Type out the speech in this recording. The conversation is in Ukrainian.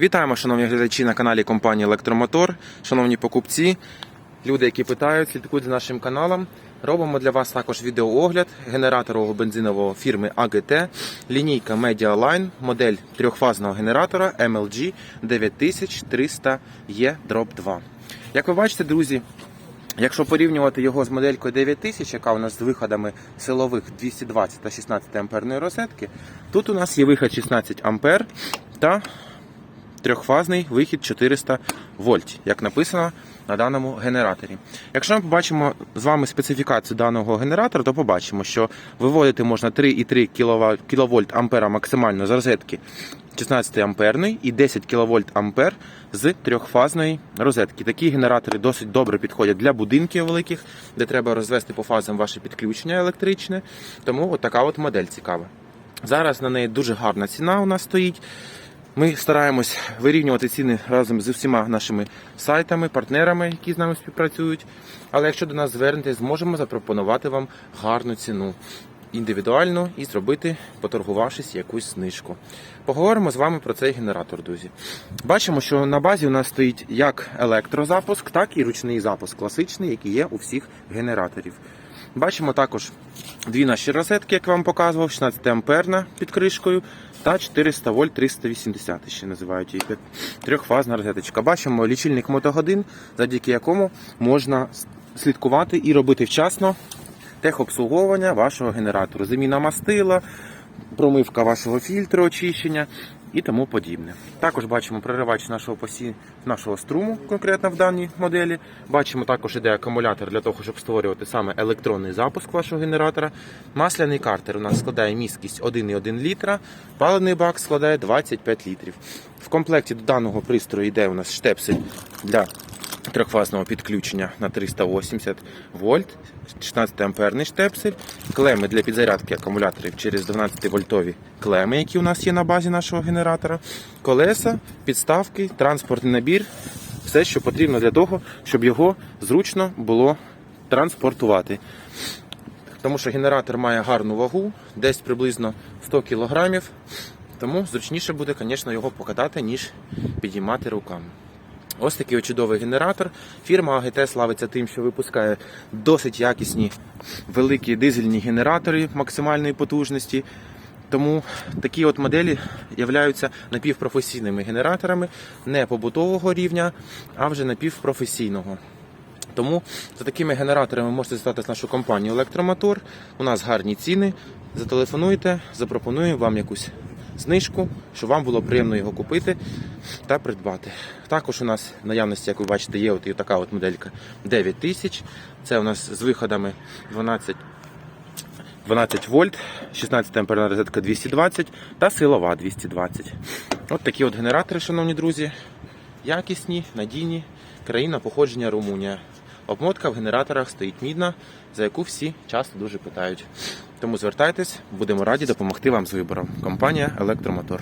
Вітаємо, шановні глядачі на каналі компанії Електромотор, шановні покупці, люди, які питають, слідкують за нашим каналом. Робимо для вас також відеоогляд генераторового бензинового фірми AGT, лінійка Medialine, модель трьохфазного генератора MLG 9300E 2. Як ви бачите, друзі, Якщо порівнювати його з моделькою 9000, яка у нас з виходами силових 220 та 16 амперної розетки, тут у нас є вихід 16 ампер та трьохфазний вихід 400 вольт, як написано на даному генераторі. Якщо ми побачимо з вами специфікацію даного генератора, то побачимо, що виводити можна 3,3 кВт ампера максимально з розетки 16 амперної і 10 кВт ампер з трьохфазної розетки. Такі генератори досить добре підходять для будинків великих, де треба розвести по фазам ваше підключення електричне. Тому от така от модель цікава. Зараз на неї дуже гарна ціна у нас стоїть. Ми стараємось вирівнювати ціни разом з усіма нашими сайтами, партнерами, які з нами співпрацюють. Але якщо до нас звернетесь, зможемо запропонувати вам гарну ціну індивідуально і зробити, поторгувавшись, якусь знижку. Поговоримо з вами про цей генератор, друзі. Бачимо, що на базі у нас стоїть як електрозапуск, так і ручний запуск, класичний, який є у всіх генераторів. Бачимо також дві наші розетки, як я вам показував, 16 амперна під кришкою та 400 вольт 380 ще називають її трьохфазна розеточка. Бачимо лічильник мотогодин, завдяки якому можна слідкувати і робити вчасно техобслуговування вашого генератору. Заміна мастила, промивка вашого фільтру, очищення і тому подібне. Також бачимо проривач нашого посі... нашого струму, конкретно в даній моделі. Бачимо також іде акумулятор для того, щоб створювати саме електронний запуск вашого генератора. Масляний картер у нас складає місткість 1,1 літра, паливний бак складає 25 літрів. В комплекті до даного пристрою йде у нас штепсель для трьохфазного підключення на 380 вольт, 16 амперний штепсель, клеми для підзарядки акумуляторів через 12 вольтові клеми, які у нас є на базі нашого генератора, колеса, підставки, транспортний набір, все, що потрібно для того, щоб його зручно було транспортувати. Тому що генератор має гарну вагу, десь приблизно 100 кг, тому зручніше буде, звісно, його покатати, ніж підіймати руками. Ось такий чудовий генератор. Фірма АГТ славиться тим, що випускає досить якісні великі дизельні генератори максимальної потужності. Тому такі от моделі являються напівпрофесійними генераторами не побутового рівня, а вже напівпрофесійного. Тому за такими генераторами можете звертатися нашу компанію Електромотор. У нас гарні ціни. Зателефонуйте, запропонуємо вам якусь знижку, щоб вам було приємно його купити та придбати. Також у нас в наявності, як ви бачите, є от і така от моделька 9000. Це у нас з виходами 12 12 вольт, 16 амперна розетка 220 та силова 220. От такі от генератори, шановні друзі. Якісні, надійні, країна походження Румунія. Обмотка в генераторах стоїть мідна, за яку всі часто дуже питають. Тому звертайтесь, будемо раді допомогти вам з вибором. Компанія Електромотор.